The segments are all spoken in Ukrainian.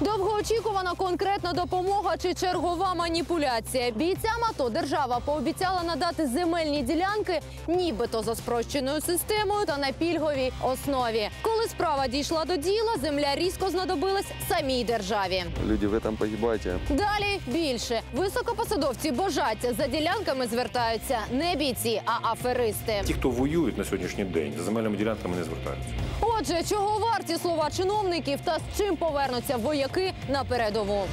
Довгоочікувана конкретна допомога чи чергова маніпуляція. Бійцям АТО держава пообіцяла надати земельні ділянки, нібито за спрощеною системою та на пільговій основі. Коли справа дійшла до діла, земля різко знадобилась самій державі. Люди в этом погибайте. Далі більше високопосадовці божаться за ділянками звертаються не бійці, а аферисти. Ті, хто воюють на сьогоднішній день, за земельними ділянками не звертаються. Отже, чого варті слова чиновників та з чим повернуться вояки на передову?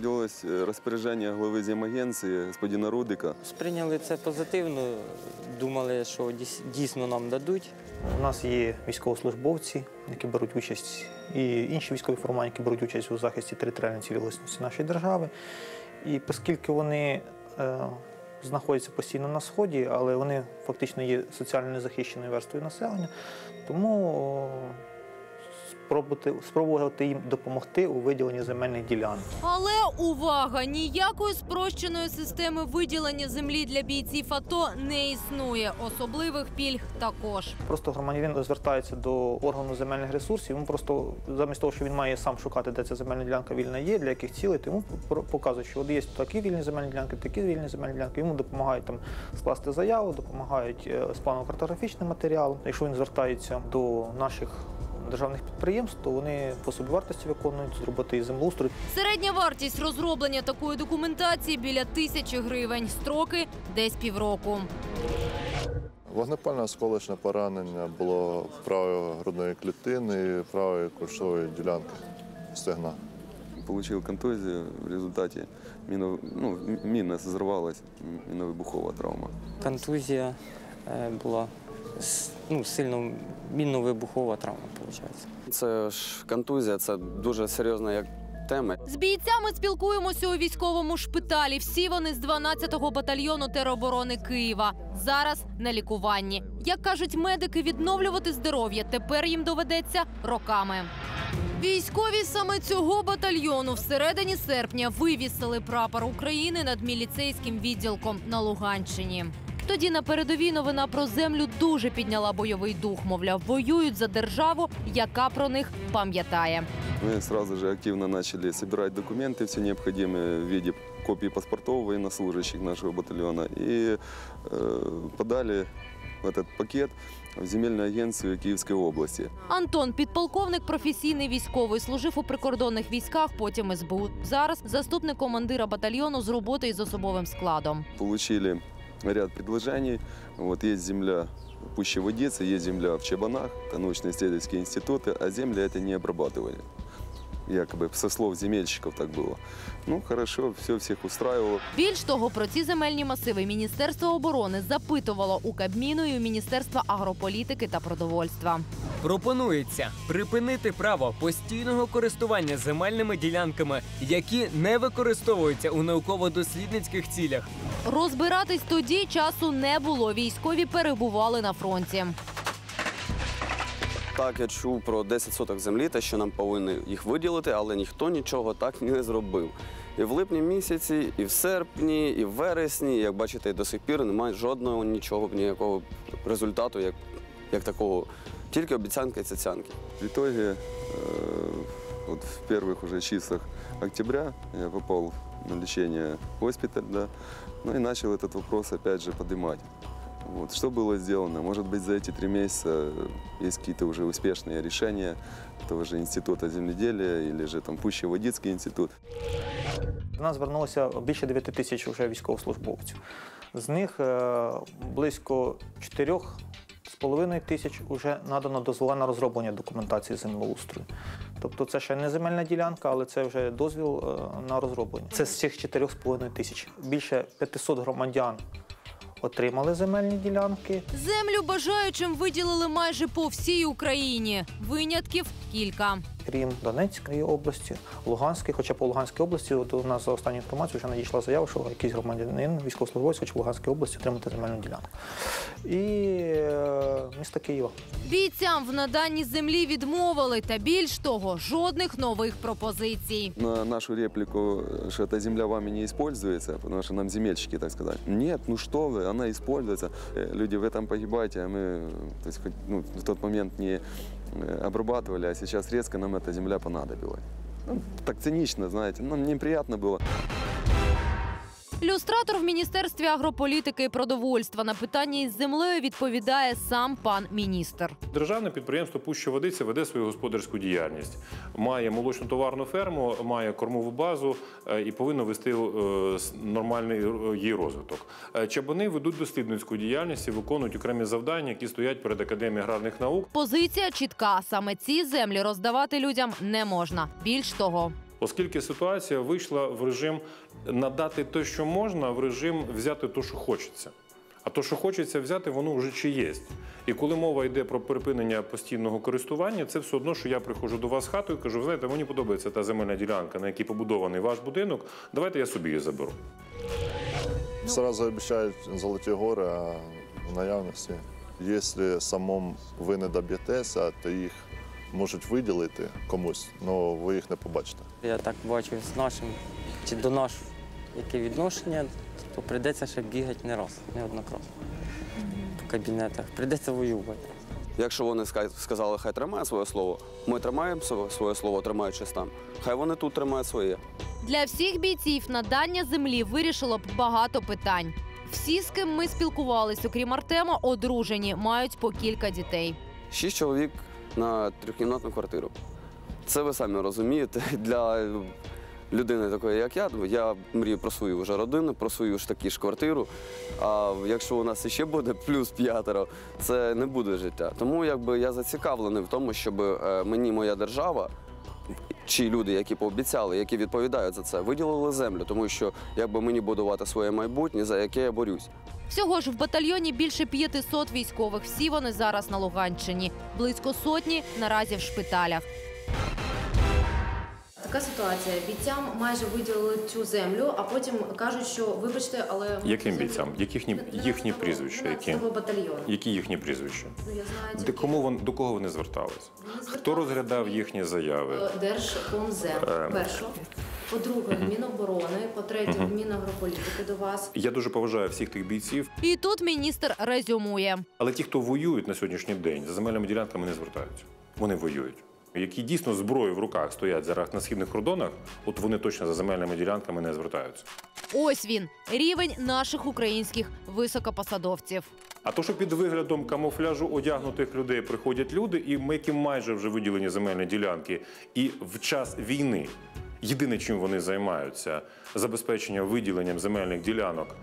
Родилось э, распоряжение главы земагенции господина Рудика. Сприйняли це позитивно, думали, що дійс- дійсно нам дадуть. У нас є військовослужбовці, які беруть участь, і інші військові формування, які беруть участь у захисті територіальної цілісності нашої держави. І оскільки вони е, знаходяться постійно на сході, але вони фактично є соціально незахищеною верствою населення, тому спробувати, спробувати їм допомогти у виділенні земельних ділянок. Але увага! Ніякої спрощеної системи виділення землі для бійців АТО не існує. Особливих пільг також. Просто громадянин звертається до органу земельних ресурсів. Йому просто замість того, що він має сам шукати, де ця земельна ділянка вільна є, для яких цілей, то йому пор- показують, що от є такі вільні земельні ділянки, такі вільні земельні ділянки. Йому допомагають там скласти заяву, допомагають е, з планово-картографічним матеріалом. Якщо він звертається до наших державних підприємств, то вони по собівартості виконують зробити і землеустрій. Середня вартість розроблення такої документації біля тисячі гривень. Строки десь півроку. Вогнепальне осколочне поранення було правої грудної клітини і правої кульшової ділянки стегна. Получил контузию в результате мино, ну, м- мина взорвалась, м- миновыбуховая травма. Контузія була ну, сильно мінно-вибухова травма, виходить. Це ж контузія, це дуже серйозна як тема. З бійцями спілкуємося у військовому шпиталі. Всі вони з 12-го батальйону тероборони Києва. Зараз на лікуванні. Як кажуть медики, відновлювати здоров'я тепер їм доведеться роками. Військові саме цього батальйону всередині серпня вивісили прапор України над міліцейським відділком на Луганщині. Тоді на передовій новина про землю дуже підняла бойовий дух. Мовляв, воюють за державу, яка про них пам'ятає. Мы сразу же активно начали собирать документы, все необходимые в виде копий паспортов военнослужащих нашего батальона и э, подали этот пакет в земельную агенцию Киевской области. Антон, підполковник, професійний військовий, служив у прикордонних військах, потім СБУ. Зараз заступник командира батальйону з роботи із особовим складом. Получили ряд предложений. Вот есть земля в Пуще Водицы, есть земля в Чебанах, это научно-исследовательские институты, а земли это не обрабатывали. Якобы со слов земельщиков так было. Ну, хорошо, все всех устраивало. Більш того, про ці земельні масиви Міністерство оборони запитувало у Кабміну і у Міністерства агрополітики та продовольства. Пропонується припинити право постійного користування земельними ділянками, які не використовуються у науково-дослідницьких цілях. Розбиратись тоді часу не було. Військові перебували на фронті. Так, я чув про 10 соток землі, те, що нам повинні їх виділити, але ніхто нічого так і не зробив. І в липні місяці, і в серпні, і в вересні, як бачите, до сих пір немає жодного нічого, ніякого результату, як, як такого. Тільки обіцянки і цяцянки. В итоге, э, вот в первых уже числах октября я попал на лечение в госпиталь, да, ну и начал этот вопрос опять же поднимать. Вот. Что было сделано? Может быть, за эти три месяца э, есть какие-то уже успешные решения того же Института земледелия или же там Пуще-Водицкий институт. До нас звернулося більше 9 тисяч вже військовослужбовців. З них е, близько 4,5 тисяч вже надано дозвола на розроблення документації землеустрою. Тобто це ще не земельна ділянка, але це вже дозвіл е, на розроблення. Це з цих 4,5 тисяч. Більше 500 громадян отримали земельні ділянки. Землю бажаючим виділили майже по всій Україні. Винятків кілька крім Донецької області, Луганської, хоча по Луганській області, от у нас за останню інформацію вже надійшла заява, що якийсь громадянин, військовослужбовець хоче в Луганській області отримати земельну ділянку. І е, місто Києва. Бійцям в наданні землі відмовили, та більш того, жодних нових пропозицій. На нашу реплику, что эта земля вами не используется, потому что нам земельщики так сказали. Нет, ну что вы, она используется. Э, Люди в этом погибаете, а мы то есть, хоть, ну, в тот момент не э, обрабатывали, а сейчас резко нам эта земля понадобилась. Ну, так цинично, знаете, нам неприятно было. Люстратор в міністерстві агрополітики і продовольства на питання із землею відповідає сам пан міністр. Державне підприємство Пуща Водиця веде свою господарську діяльність. Має молочну товарну ферму, має кормову базу е, і повинно вести е, нормальний е, її розвиток. Чабани ведуть дослідницьку діяльність і виконують окремі завдання, які стоять перед Академією аграрних наук. Позиція чітка: саме ці землі роздавати людям не можна. Більш того, Оскільки ситуація вийшла в режим надати те, що можна, в режим взяти те, що хочеться. А то, що хочеться взяти, воно вже чи є. І коли мова йде про припинення постійного користування, це все одно, що я приходжу до вас в хату і кажу, знаєте, мені подобається та земельна ділянка, на якій побудований ваш будинок. Давайте я собі її заберу. Сразу обіцяють золоті гори, а в наявності. Якщо самому ви не доб'єтеся, то їх можуть виділити комусь, але ви їх не побачите. Я так бачу з нашим чи до нашого яке відношення, то прийдеться ще бігати не раз, неоднократно. По кабінетах. Прийдеться воювати. Якщо вони сказали, хай тримає своє слово, ми тримаємо своє- слово, тримаючись там. Хай вони тут тримають своє. для всіх бійців надання землі вирішило б багато питань. Всі, з ким ми спілкувались, окрім Артема, одружені, мають по кілька дітей. Шість чоловік на трьохкімнатну квартиру. Це ви самі розумієте. Для людини такої, як я, я мрію про свою вже родину, про свою ж таку ж квартиру. А якщо у нас ще буде плюс п'ятеро, це не буде життя. Тому якби я зацікавлений в тому, щоб е, мені моя держава. Чи люди, які пообіцяли, які відповідають за це, виділили землю, тому що якби мені будувати своє майбутнє, за яке я борюсь. Всього ж в батальйоні більше 500 військових. Всі вони зараз на Луганщині. Близько сотні наразі в шпиталях. Така ситуація. Бійцям майже виділили цю землю, а потім кажуть, що вибачте, але Яким бійцям? Їхні, не- не їхні прізвища, які? батальйону. Які їхні прізвища? Ну я знаю До кому вон до кого вони звертались? Хто розглядав їхні заяви? е, Держкомзем. Е. По-друге, в Міноборони, по-третє, в Мінагрополітики до вас. Я дуже поважаю всіх тих бійців, І тут міністр резюмує. але ті, хто воюють на сьогоднішній день, за земельними ділянками не звертаються. Вони воюють. Які дійсно зброю в руках стоять зараз на східних кордонах, от вони точно за земельними ділянками не звертаються. Ось він рівень наших українських високопосадовців. А то, що під виглядом камуфляжу одягнутих людей приходять люди, і ми- які майже вже виділені земельні ділянки, і в час війни єдине, чим вони займаються, забезпечення виділенням земельних ділянок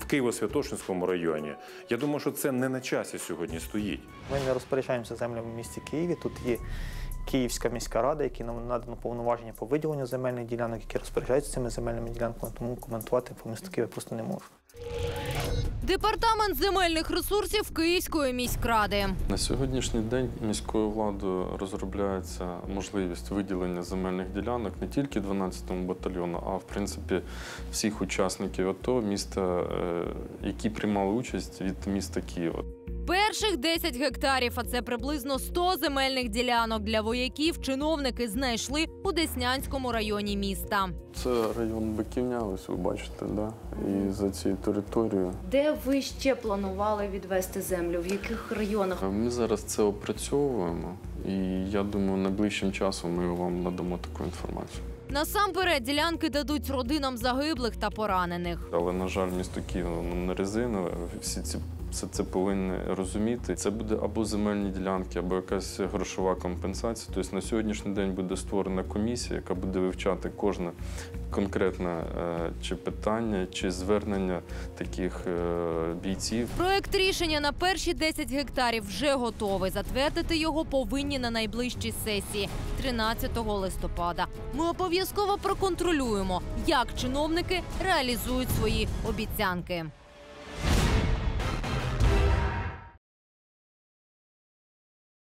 в Києво-Святошинському районі. Я думаю, що це не на часі сьогодні стоїть. Ми не розпоряджаємося землями в місті Києві. Тут є Київська міська рада, які нам надано повноваження по виділенню земельних ділянок, які розпоряджаються цими земельними ділянками, тому коментувати по місту Києва просто не можу. Департамент земельних ресурсів Київської міськради. На сьогоднішній день міською владою розробляється можливість виділення земельних ділянок не тільки 12-му батальйону, а в принципі всіх учасників АТО міста, е, які приймали участь від міста Києва. Перших 10 гектарів, а це приблизно 100 земельних ділянок для вояків. Чиновники знайшли у Деснянському районі міста. Це район Биківня, ось ви бачите, да? і за цією територією. Де ви ще планували відвести землю? В яких районах? Е, Ми зараз це опрацьовуємо, і я думаю, найближчим часом ми вам надамо таку інформацію. Насамперед ділянки дадуть родинам загиблих та поранених. Але, на жаль, місто Київ не резинове. Всі ці все це повинні розуміти. Це буде або земельні ділянки, або якась грошова компенсація. Тобто на сьогоднішній день буде створена комісія, яка буде вивчати кожне конкретне е, чи питання, чи звернення таких е, бійців. Проект рішення на перші 10 гектарів вже готовий. Затвердити його повинні на найближчій сесії 13 листопада. Ми обов'язково проконтролюємо, як чиновники реалізують свої обіцянки.